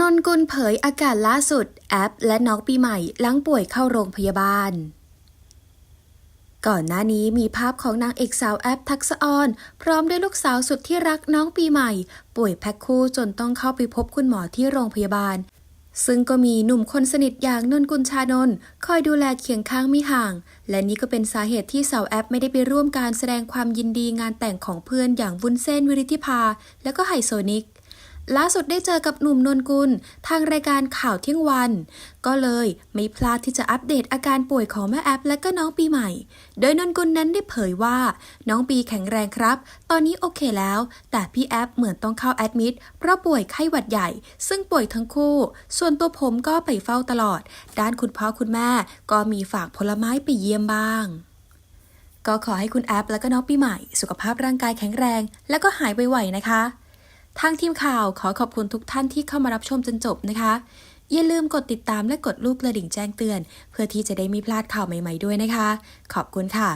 นนกุลเผยอาการล่าสุด แอป และน้องปีใหม่หลังป่วยเข้าโรงพยาบาล ก่อนหน้านี้มีภาพของนางเอกสาวแอปทักษออน พร้อมด้วยลูกสาวสุดที่รักน้องปีใหม่ ป่วยแพ็คคู่จนต้องเข้าไปพบคุณหมอที่โรงพยาบาล ซึ่งก็มีหนุ่มคนสนิทอย่างนนกุลชานนคอยดูแลเคียงข้างไม่ห่าง และนี่ก็เป็นสาเหตุที่สาวแอปไม่ได้ไปร่วมการแสดงความยินดีงานแต่งของเพื่อนอย่างวุ้นเส้นวิริธิภา และก็ไฮโซนิก ล่าสุดได้เจอกับหนุ่มนนกุล ทางรายการข่าวเที่ยงวัน ก็เลยไม่พลาดที่จะอัปเดตอาการป่วยของแม่แอปและก็น้องปีใหม่ โดยนนกุลนั้นได้เผยว่า น้องปีแข็งแรงครับ ตอนนี้โอเคแล้ว แต่พี่แอปเหมือนต้องเข้าแอดมิดเพราะป่วยไข้หวัดใหญ่ ซึ่งป่วยทั้งคู่ ส่วนตัวผมก็ไปเฝ้าตลอด ด้านคุณพ่อคุณแม่ ก็มีฝากผลไม้ไปเยี่ยมบ้างก็ขอให้คุณแอปและก็น้องปีใหม่ สุขภาพร่างกายแข็งแรง และก็หายไวๆนะคะ ทางทีมข่าวขอขอบคุณทุกท่านที่เข้ามารับชมจนจบนะคะ อย่าลืมกดติดตามและกดรูปกระดิ่งแจ้งเตือน เพื่อที่จะได้ไม่พลาดข่าวใหม่ๆด้วยนะคะ ขอบคุณค่ะ